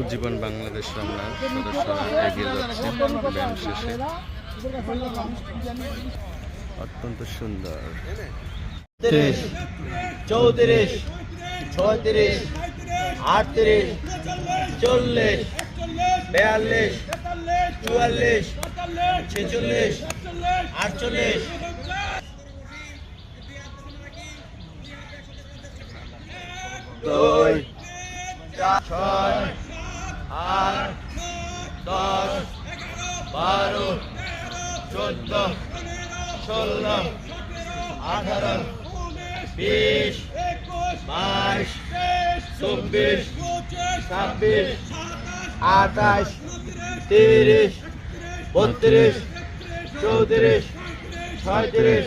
উজ্জীবন বাংলাদেশ রমনার সদস্যরা এগিয়ে যাচ্ছে ব্যায়াম শেষে। অত্যন্ত সুন্দর। তিরিশ চৌত্রিশ ছত্রিশ আটত্রিশ, চল্লিশ, বিয়াল্লিশ, চুয়াল্লিশ, ছেচল্লিশ, আটচল্লিশ। দুই ছয় আট দশ বারো চোদ্দ ষোলো আঠারো বিশ বাইশ চব্বিশ ছাব্বিশ আঠাশ তিরিশ বত্রিশ চৌত্রিশ ছয়ত্রিশ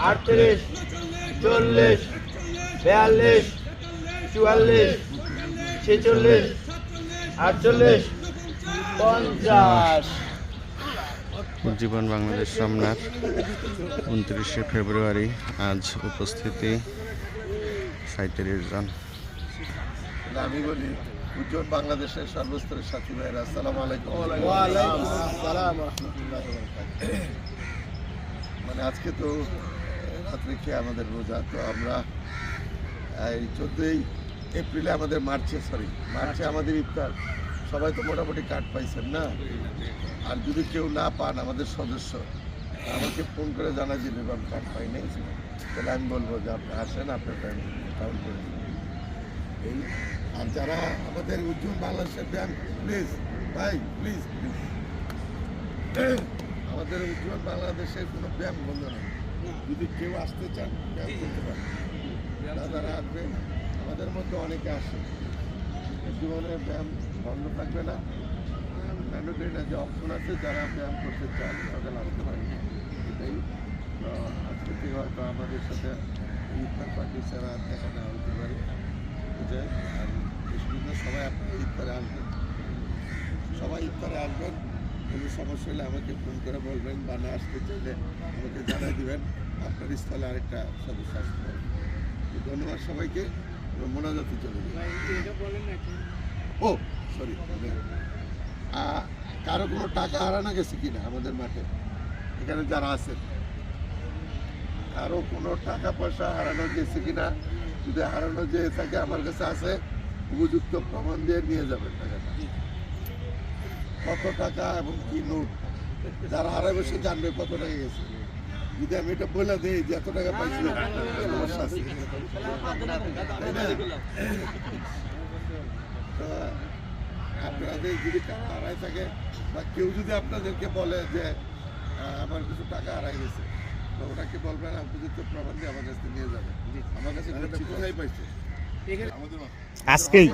আটত্রিশ চল্লিশ বিয়াল্লিশ চুয়াল্লিশ ছেচল্লিশ আটচল্লিশ পঞ্চাশ। উজ্জীবন বাংলাদেশ রমনার উনত্রিশে ফেব্রুয়ারি আজ উপস্থিতি সাঁত্রিশ জন। আমি বলি উজ্জ্বল বাংলাদেশের সর্বস্তরের সাথী ভাইরা আসসালামু আলাইকুম। মানে আজকে তো রাত্রে খেয়ে আমাদের রোজা তো আমরা এই চোদ্দই এপ্রিলে আমাদের মার্চে সরি মার্চে আমাদের ইফতার। সবাই তো মোটামুটি কার্ড পাইছেন না? আর যদি কেউ না পান আমাদের সদস্য আমাকে ফোন করে জানা যে আমি কার্ড পাই নাই তাহলে আমি বলব যে আপনি আসেন আপনার টাইম কাউন্ট করে এই আর যারা আমাদের উজ্জ্বল বাংলাদেশের ব্যাংক প্লিজ ভাই প্লিজ প্লিজ আমাদের উজ্জ্বল বাংলাদেশের কোনো ব্যায়াম বন্ধ নেই। যদি কেউ আসতে চান ব্যায়াম করতে পারেন। দাদারা আসবেন আমাদের মধ্যে অনেকে আসে। জীবনে ব্যায়াম বন্ধ থাকবে না। ম্যান্ডেটরি না যে অপশন আছে, যারা ব্যায়াম করতে চান তাদের আসতে পারেন এটাই আজকে থেকে হয়তো আমাদের সাথে ইফতার পার্টি ছাড়া দেখা নেওয়া হতে পারে। যে সবাই আপনারা ইফতারে আসবেন। সবাই ইফতারে আসবেন। কোনো সমস্যা হলে আমাকে ফোন করে বলবেন বা না আসতে চাইলে আমাকে জানাই দিবেন। আপনার স্থলে আরেকটা সদস্য আসতে পারে। ধন্যবাদ সবাইকে। মোনাজাতে চলে যাই ও সরি কারও কোনো টাকা হারানো গেছে কিনা আমাদের মাঠে এখানে যারা আছেন কারও কোনো টাকা পয়সা হারানো গেছে কিনা যদি হারানো যে থাকে আমার কাছে আছে উপযুক্ত প্রমাণ দিয়ে নিয়ে যাবেন টাকাটা কত টাকা এবং কি নোট যারা হারাবে সে জানবে কত টাকা গেছে যদি আমি এটা বলে দিই যে এত টাকা সমস্যা আপনাদের যদি টাকা হারাই থাকে বা কেউ যদি আপনাদেরকে বলে যে আমার কিছু টাকা হারাই গেছে তো ওটা কি বলবেন উপযুক্ত প্রমাণ দিয়ে আমার কাছে নিয়ে যাবে আমার কাছে কোথায় পাইছে। আজকেই।